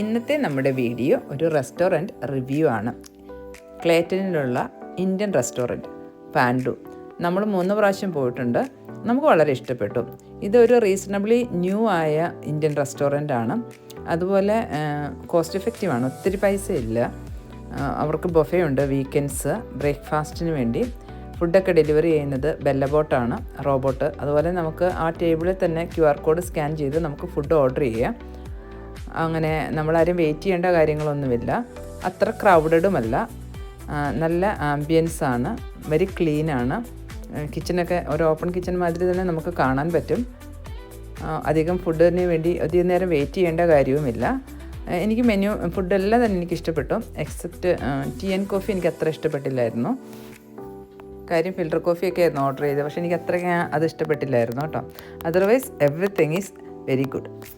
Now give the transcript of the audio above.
ഇന്നത്തെ നമ്മുടെ വീഡിയോ ഒരു റെസ്റ്റോറന്റ് റിവ്യൂ ആണ്. ക്ലേറ്റനിലുള്ള ഇന്ത്യൻ റെസ്റ്റോറന്റ് പാൻഡു നമ്മൾ മൂന്ന് പ്രാവശ്യം പോയിട്ടുണ്ട്. നമുക്ക് വളരെ ഇഷ്ടപ്പെട്ടു. ഇതൊരു റീസണബിളി ന്യൂ ആയ ഇന്ത്യൻ റെസ്റ്റോറന്റ് ആണ്. അതുപോലെ കോസ്റ്റ് എഫക്റ്റീവ് ആണ്. ഒത്തിരി പൈസ ഇല്ല അവർക്ക് ബൊഫേ ഉണ്ട് വീക്കെൻഡ്സ് ബ്രേക്ക്ഫാസ്റ്റിന് വേണ്ടി. ഫുഡൊക്കെ ഡെലിവറി ചെയ്യുന്നത് ബെല്ലബോട്ടാണ് റോബോട്ട്. അതുപോലെ നമുക്ക് ആ ടേബിളിൽ തന്നെ ക്യു ആർ കോഡ് സ്കാൻ ചെയ്ത് നമുക്ക് ഫുഡ് ഓർഡർ ചെയ്യാം. അങ്ങനെ നമ്മളാരും വെയിറ്റ് ചെയ്യേണ്ട കാര്യങ്ങളൊന്നുമില്ല. അത്ര ക്രൗഡഡുമല്ല നല്ല ആംബിയൻസ് ആണ്. വെരി ക്ലീൻ ആണ്. കിച്ചണൊക്കെ ഒരു ഓപ്പൺ കിച്ചൺ മാതിരി തന്നെ നമുക്ക് കാണാൻ പറ്റും. അധികം ഫുഡിന് വേണ്ടി അധികം നേരം വെയിറ്റ് ചെയ്യേണ്ട കാര്യവുമില്ല. എനിക്ക് മെനു ഫുഡെല്ലാം തന്നെ എനിക്ക് ഇഷ്ടപ്പെട്ടു. എക്സെപ്റ്റ് ടീ ആൻഡ് കോഫി എനിക്ക് അത്ര ഇഷ്ടപ്പെട്ടില്ലായിരുന്നു. കാര്യം ഫിൽറ്റർ കോഫിയൊക്കെ ആയിരുന്നു ഓർഡർ ചെയ്തത്. പക്ഷേ എനിക്ക് അത്രയ്ക്ക് അത് ഇഷ്ടപ്പെട്ടില്ലായിരുന്നു കേട്ടോ. Otherwise everything is very good